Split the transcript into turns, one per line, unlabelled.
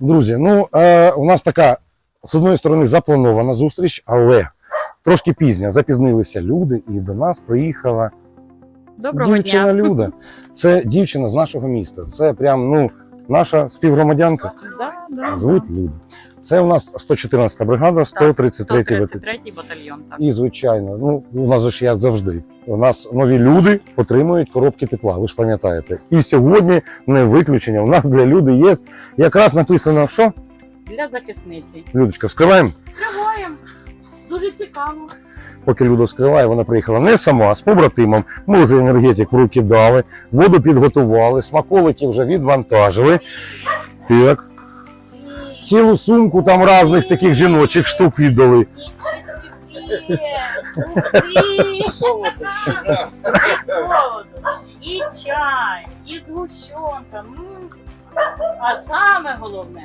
Друзі, ну е, у нас така з одної сторони запланована зустріч, але трошки пізня. Запізнилися люди, і до нас приїхала
Доброго
дівчина
дня.
Люда. Це дівчина з нашого міста. Це прям ну наша співгромадянка.
Да, да,
Звуть Люда. Це у нас 114 бригада, 133 й.
133 батальйон. Так.
І звичайно, ну у нас же ж як завжди. У нас нові люди отримують коробки тепла. Ви ж пам'ятаєте. І сьогодні не виключення. У нас для люди є якраз написано, що
Для захисниці.
Людочка, вскриваємо.
Триваємо. Дуже цікаво.
Поки Люда вскриває, вона приїхала не сама, а з побратимом. Ми вже енергетик в руки дали, воду підготували, смаколики вже відвантажили. Так. Цілу сумку там різних таких жіночих штук віддали.
І чай, і згущенка. м. А саме головне